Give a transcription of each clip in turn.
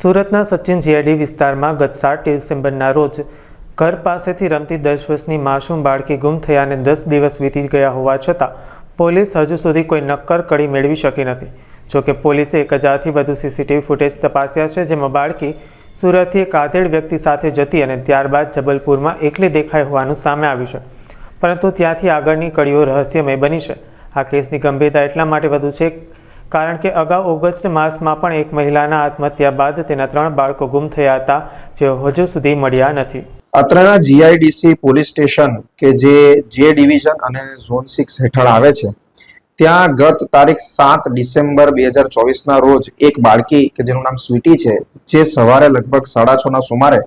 સુરતના સચિન જીઆઈડી વિસ્તારમાં ગત સાત ડિસેમ્બરના રોજ ઘર પાસેથી રમતી દસ વર્ષની માસૂમ બાળકી ગુમ થયાને દસ દિવસ વીતી ગયા હોવા છતાં પોલીસ હજુ સુધી કોઈ નક્કર કડી મેળવી શકી નથી. જોકે પોલીસે એક હજારથી વધુ સીસીટીવી ફૂટેજ તપાસ્યા છે, જેમાં બાળકી સુરતથી એક આધેડ વ્યક્તિ સાથે જતી અને ત્યારબાદ જબલપુરમાં એકલી દેખાઈ હોવાનું સામે આવ્યું છે. પરંતુ ત્યાંથી આગળની કડીઓ રહસ્યમય બની છે. આ કેસની ગંભીરતા એટલા માટે વધુ છે કારણ કે અગાઉ ઓગસ્ટ માસમાં પણ એક મહિલાના આત્મહત્યા બાદ તેના ત્રણ બાળકો ગુમ થયા હતા જેઓ હજુ સુધી મળ્યા નથી. અત્રના જીઆઈડીસી પોલીસ સ્ટેશન કે જે જે ડિવિઝન અને ઝોન સિક્સ હેઠળ આવે છે, ત્યાં ગત તારીખ સાત ડિસેમ્બર બે હજાર ચોવીસના રોજ એક બાળકી કે જેનું નામ સ્વીટી છે, જે સવારે લગભગ સાડા છ ના સુમારે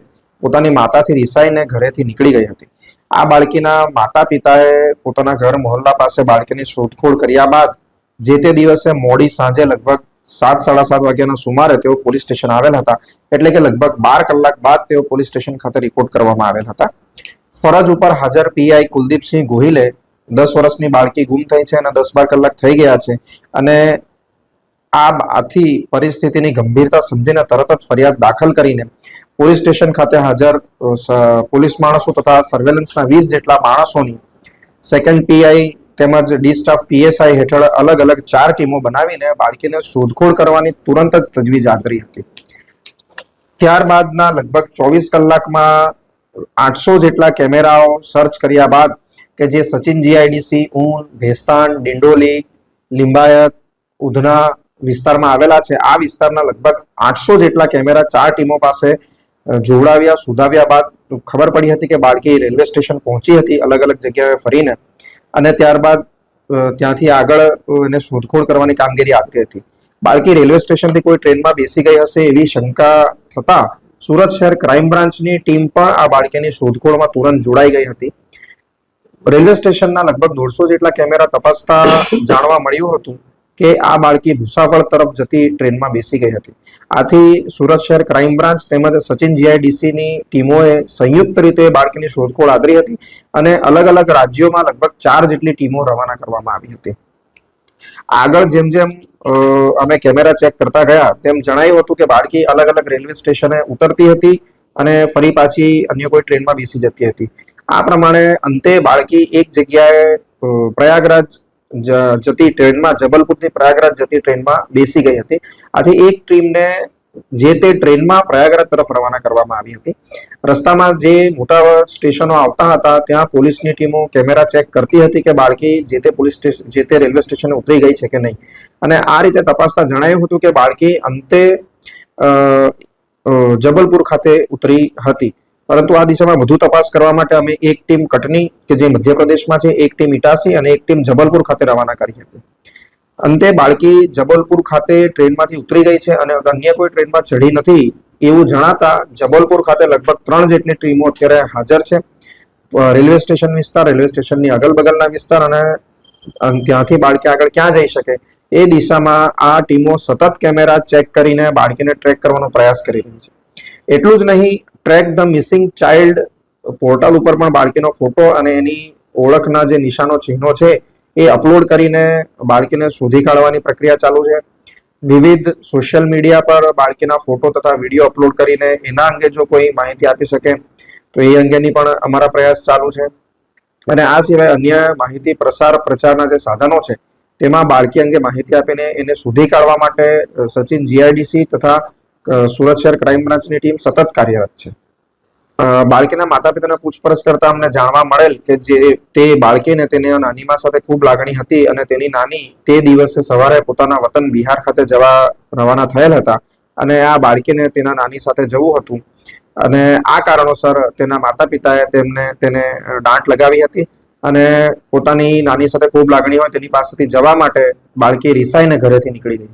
પોતાની માતાથી રિસાઈને ઘરેથી નીકળી ગઈ હતી. આ બાળકીના માતા પિતાએ પોતાના ઘર મોહલ્લા પાસે બાળકીની શોધખોળ કર્યા બાદ જે તે દિવસે મોડી સાંજે લગભગ સાત, સાડા સાત વાગ્યાના સુમારે તેઓ પોલીસ સ્ટેશન આવેલ હતા. એટલે કે લગભગ બાર કલાક બાદ તેઓ પોલીસ સ્ટેશન ખાતે રિપોર્ટ કરવામાં આવેલ હતા. ફરજ ઉપર હાજર પીઆઈ કુલદીપસિંહ ગોહિલે દસ વર્ષની બાળકી ગુમ થઈ છે અને દસ બાર કલાક થઈ ગયા છે. અને આ આથી પરિસ્થિતિની ગંભીરતા સમજીને તરત જ ફરિયાદ દાખલ કરીને પોલીસ સ્ટેશન ખાતે હાજર પોલીસ માણસો તથા સર્વેલન્સના વીસ જેટલા માણસોની સેકન્ડ પીઆઈ તેમજ ડી સ્ટાફ પીએસઆઈ હેઠળ અલગ અલગ ચાર ટીમો બનાવીને બાળકીને શોધખોળ કરવાની તુરંત જ તજવીજ આદરી હતી. ત્યારબાદના લગભગ ચોવીસ કલાકમાં આઠસો જેટલા કેમેરાઓ સર્ચ કર્યા બાદ કે જે સચિન જીઆઈડીસી, ઊન, ભેસ્તાન, ડિંડોલી, લિંબાયત, ઉધના વિસ્તારમાં આવેલા છે, આ વિસ્તારના લગભગ આઠસો જેટલા કેમેરા ચાર ટીમો પાસે જોડાવ્યા સુધાવ્યા બાદ ખબર પડી હતી કે બાળકી રેલવે સ્ટેશન પહોંચી હતી, અલગ અલગ જગ્યાએ ફરીને. અને ત્યારબાદ ત્યાંથી આગળ એને શોધખોળ કરવાની કામગીરી આદરી હતી. બાળકી રેલવે સ્ટેશનથી કોઈ ટ્રેનમાં બેસી ગઈ હશે એવી શંકા થતા સુરત શહેર ક્રાઇમ બ્રાન્ચની ટીમ પણ આ બાળકીની શોધખોળમાં તુરંત જોડાઈ ગઈ હતી. રેલવે સ્ટેશનના લગભગ દોઢસો જેટલા કેમેરા તપાસતા જાણવા મળ્યું હતું કે આ બાળકી ભૂસાવળ તરફ જતી ટ્રેનમાં બેસી ગઈ હતી. આથી સુરત શહેર ક્રાઇમ બ્રાન્ચ તેમજ સચિન જીઆઈડીસીની ટીમોએ સંયુક્ત રીતે બાળકીની શોધખોળ આદરી હતી અને અલગ અલગ રાજ્યોમાં લગભગ ચાર જેટલી ટીમો રવાના કરવામાં આવી હતી. આગળ જેમ જેમ અમે કેમેરા ચેક કરતા ગયા, તેમ જણાયું હતું કે બાળકી અલગ અલગ રેલવે સ્ટેશને ઉતરતી હતી અને ફરી પાછી અન્ય કોઈ ટ્રેનમાં બેસી જતી હતી. આ પ્રમાણે અંતે બાળકી એક જગ્યાએ પ્રયાગરાજ જતી ટ્રેનમાં જબલપુરથી પ્રયાગરાજ જતી ટ્રેનમાં બેસી ગઈ હતી. આથી એક ટીમને જે તે ટ્રેનમાં પ્રયાગરાજ તરફ રવાના કરવામાં આવી હતી. રસ્તામાં જે મોટા સ્ટેશનો આવતા હતા, ત્યાં પોલીસની ટીમો કેમેરા ચેક કરતી હતી કે બાળકી જે તે પોલીસ સ્ટેશન જે તે રેલવે સ્ટેશને ઉતરી ગઈ છે કે નહીં. અને આ રીતે તપાસતા જણાયું હતું કે બાળકી અંતે જબલપુર ખાતે ઉતરી હતી. પરંતુ આ દિશામાં વધુ તપાસ કરવા માટે અમે એક ટીમ કટની, કે જે મધ્યપ્રદેશમાં છે, એક ટીમ ઇટાસી અને એક ટીમ જબલપુર ખાતે રવાના કરી હતી. અંતે બાળકી જબલપુર ખાતે ટ્રેનમાંથી ઉતરી ગઈ છે અને અન્ય કોઈ ટ્રેનમાં ચઢી નથી, એવું જણાતા જબલપુર ખાતે લગભગ ત્રણ જેટલી ટીમો અત્યારે હાજર છે. રેલવે સ્ટેશન વિસ્તાર, રેલવે સ્ટેશનની અગલ બગલના વિસ્તાર અને, ત્યાંથી બાળકી આગળ ક્યાં જઈ શકે, એ દિશામાં આ ટીમો સતત કેમેરા ચેક કરીને બાળકીને ટ્રેક કરવાનો પ્રયાસ કરી રહી છે. એટલું જ નહીં track the missing child portal ઉપર પણ બાળકીનો ફોટો અને એની ઓળખના જે નિશાનો ચિહ્નો છે, એ અપલોડ કરીને બાળકીને શોધી કાઢવાની પ્રક્રિયા ચાલુ છે. વિવિધ સોશિયલ મીડિયા પર બાળકીના ફોટો તથા વીડિયો અપલોડ કરીને એના અંગે જો કોઈ માહિતી આપી શકે, તો એ અંગેની પણ અમારા પ્રયાસ ચાલુ છે. અને આ સિવાય અન્ય માહિતી પ્રસાર પ્રચારના જે સાધનો છે, તેમાં બાળકી અંગે માહિતી આપીને એને શોધી કાઢવા માટે સચિન જીઆઈડીસી તથા સુરત શહેર ક્રાઇમ બ્રાન્ચની ટીમ સતત કાર્યરત છે. બાળકીના માતા પિતાને પૂછપરછ કરતા અમને જાણવા મળેલ કે જે તે બાળકીને તેને નાનીમા સાથે ખૂબ લાગણી હતી અને તેની નાની તે દિવસે સવારે પોતાના વતન બિહાર ખાતે જવા રવાના થયેલ હતા અને આ બાળકીને તેના નાની સાથે જવું હતું. અને આ કારણોસર તેના માતા પિતાએ તેમને તેને દાંટ લગાવી હતી અને પોતાની નાની સાથે ખૂબ લાગણી હોય તેની પાસેથી જવા માટે બાળકી રિસાઈને ઘરેથી નીકળી ગઈ.